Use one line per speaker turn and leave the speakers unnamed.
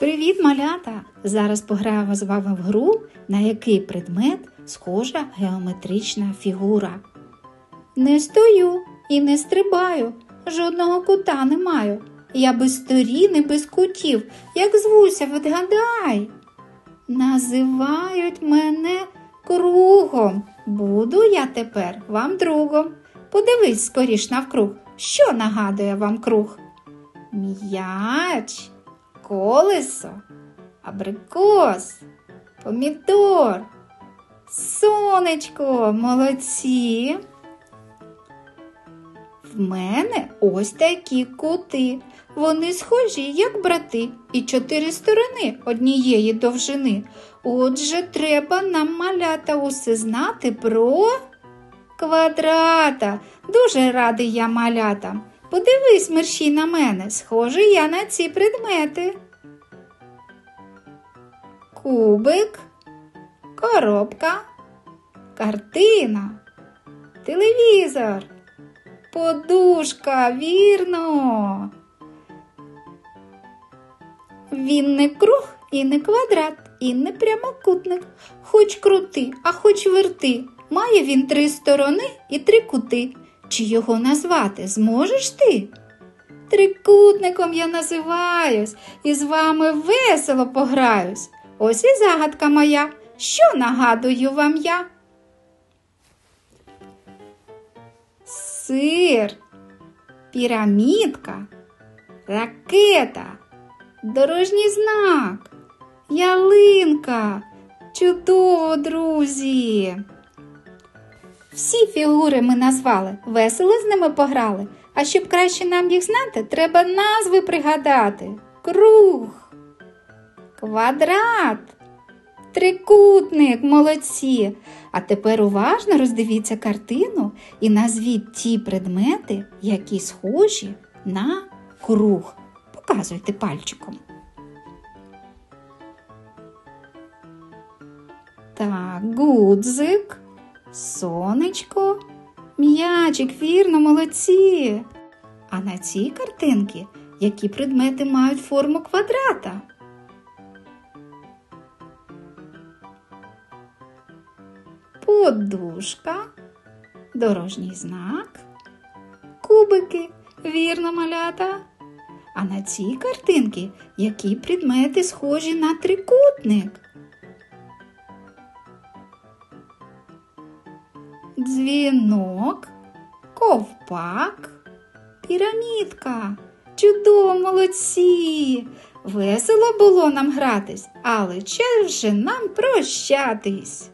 Привіт, малята! Зараз пограємо з вами в гру, на який предмет схожа геометрична фігура. Не стою і не стрибаю, жодного кута не маю. Я без сторін і без кутів, як звуся, відгадай. Називають мене кругом. Буду я тепер вам другом. Подивись скоріш навкруг, що нагадує вам круг? М'яч, колесо, абрикос, помідор, сонечко, молодці. В мене ось такі кути. Вони схожі, як брати, і чотири сторони однієї довжини. Отже, треба нам малята усе знати про квадрата. Дуже радий я малята. Подивись, мерщій на мене, схожий я на ці предмети. Кубик, коробка, картина, телевізор, подушка, вірно. Він не круг і не квадрат, і не прямокутник. Хоч крути, а хоч верти. Має він три сторони і три кути. Чи його назвати зможеш ти? Трикутником я називаюсь і з вами весело пограюсь. Ось і загадка моя. Що нагадую вам я? Сир, пірамідка, ракета, дорожній знак, ялинка. Чудово, друзі! Всі фігури ми назвали, весело з ними пограли. А щоб краще нам їх знати, треба назви пригадати. Круг, квадрат, трикутник, молодці. А тепер уважно роздивіться картину і назвіть ті предмети, які схожі на круг. Показуйте пальчиком. Так, гудзик, сонечко, м'ячик, вірно, молодці. А на цій картинці які предмети мають форму квадрата? Подушка, дорожній знак, кубики, вірно, малята. А на цій картинці які предмети схожі на трикутник? Дзвінок, ковпак, пірамідка. Чудово, молодці! Весело було нам гратись, але час вже нам прощатись.